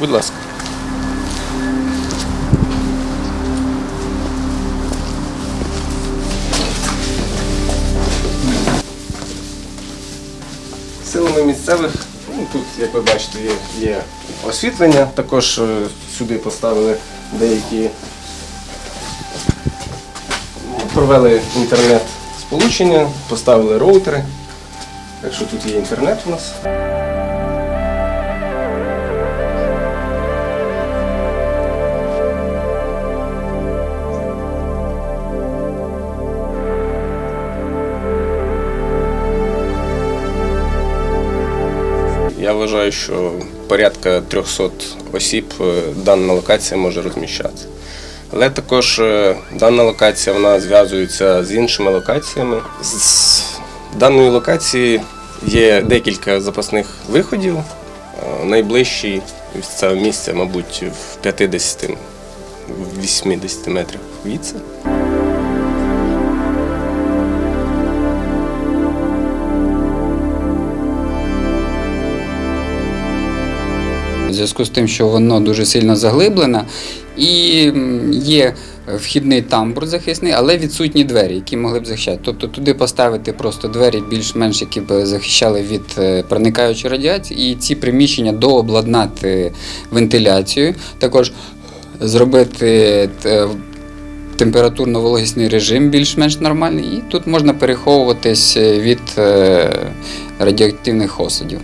Будь ласка. Силами місцевих, ну, тут, як ви бачите, є, є освітлення. Також е, сюди поставили деякі, провели інтернет-сполучення, поставили роутери. Так що тут є інтернет у нас. Вважаю, що порядка 300 осіб е, дана локація може розміщати. Але також е, дана локація вона зв'язується з іншими локаціями. З даної локації є декілька запасних виходів. Е, Найближчий з цього місця, мабуть, в 50-80 метрах звідси. В зв'язку з тим, що воно дуже сильно заглиблене і є вхідний тамбур захисний, але відсутні двері, які могли б захищати. Тобто туди поставити просто двері більш-менш, які б захищали від е, проникаючої радіації, і ці приміщення дообладнати вентиляцією. Також зробити е, температурно-вологісний режим більш-менш нормальний, і тут можна переховуватись від е, радіоактивних осадів.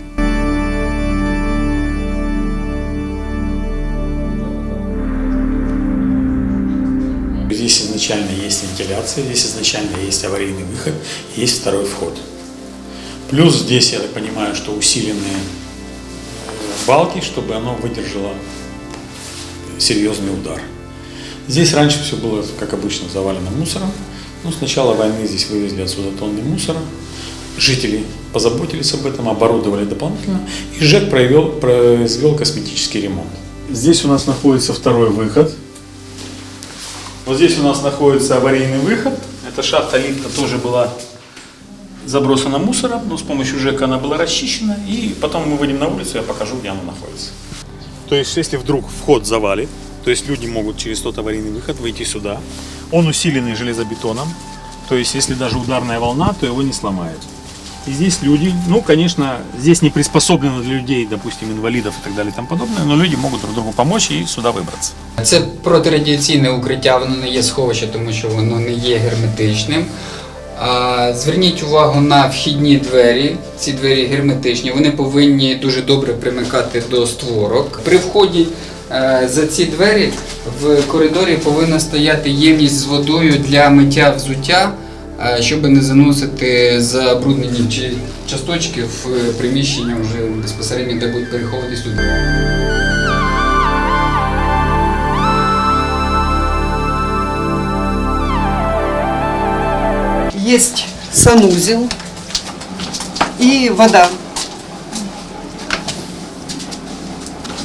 Изначально есть вентиляция, здесь изначально есть аварийный выход, есть второй вход. Плюс здесь, я так понимаю, что усиленные э, балки, чтобы оно выдержало серьезный удар. Здесь раньше все было, как обычно, завалено мусором. Но с начала войны здесь вывезли отсюда тонны мусора. Жители позаботились об этом, оборудовали дополнительно. И ЖЭК провел, произвел косметический ремонт. Здесь у нас находится второй выход. Вот здесь у нас находится аварийный выход. Эта шахта лифта тоже была забросана мусором, но с помощью ЖЭКа она была расчищена. И потом мы выйдем на улицу, я покажу, где она находится. То есть, если вдруг вход завалит, то есть люди могут через тот аварийный выход выйти сюда. Он усиленный железобетоном. То есть, если даже ударная волна, то его не сломает. И здесь люди, ну, конечно, здесь не приспособлено для людей, допустим, инвалидов и так далее и тому подобное, но люди могут друг другу помочь и сюда выбраться. Це протирадіаційне укриття, воно не є сховище, тому що воно не є герметичним. А, Зверніть увагу на вхідні двері. Ці двері герметичні, вони повинні дуже добре примикати до створок. При вході е, за ці двері в коридорі повинна стояти ємність з водою для миття взуття, щоб не заносити забруднені чи- часточки в приміщення вже безпосередньо, де будуть переховуватись люди. Есть санузел и вода.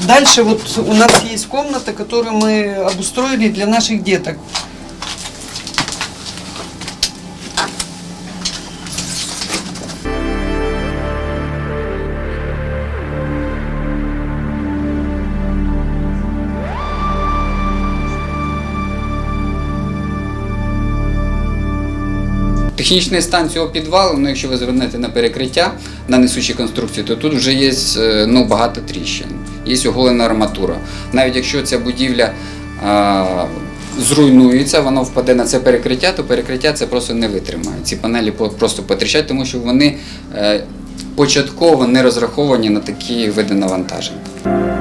Дальше вот у нас есть комната, которую мы обустроили для наших деток. Технічний стан цього підвалу, ну якщо ви звернете на перекриття на несучі конструкції, то тут вже є е, ну, багато тріщин, є оголена арматура. Навіть якщо ця будівля а, зруйнується, воно впаде на це перекриття, то перекриття це просто не витримає. Ці панелі просто потріщать, тому що вони е, початково не розраховані на такі види навантажень.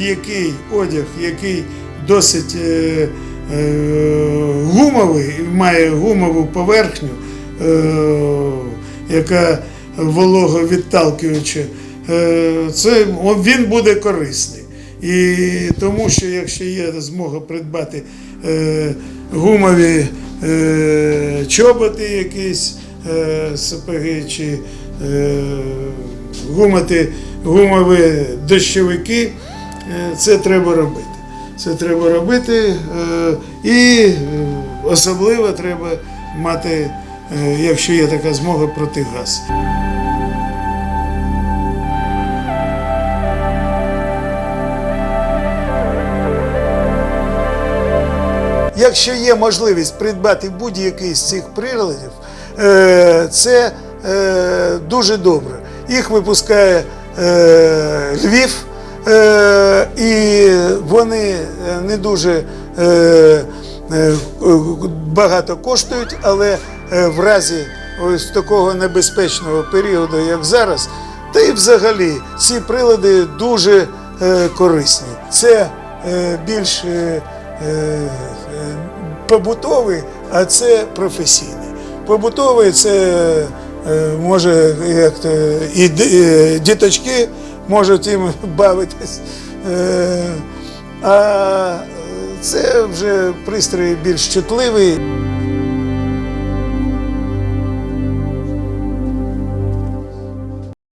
Будь-який одяг, який досить е, е, гумовий, має гумову поверхню, е, яка вологовідталкуюча, е, це він буде корисний. І тому що якщо є змога придбати е, гумові е, чоботи, якісь е, сапоги чи е, гумати, гумові дощовики, це треба робити. Це треба робити. е, І е, особливо треба мати, е, якщо є така змога, протигаз. Якщо є можливість придбати будь-який з цих приладів, е, це е, дуже добре. Їх випускає е, Львів, е, і вони е, не дуже е, е, багато коштують, але е, в разі ось такого небезпечного періоду, як зараз, та й взагалі ці прилади дуже е, корисні. Це е, більш е, е, побутовий, а це професійний. Побутовий це е, може як і е, діточки можуть їм бавитись. Е, А це вже пристрій більш чутливий.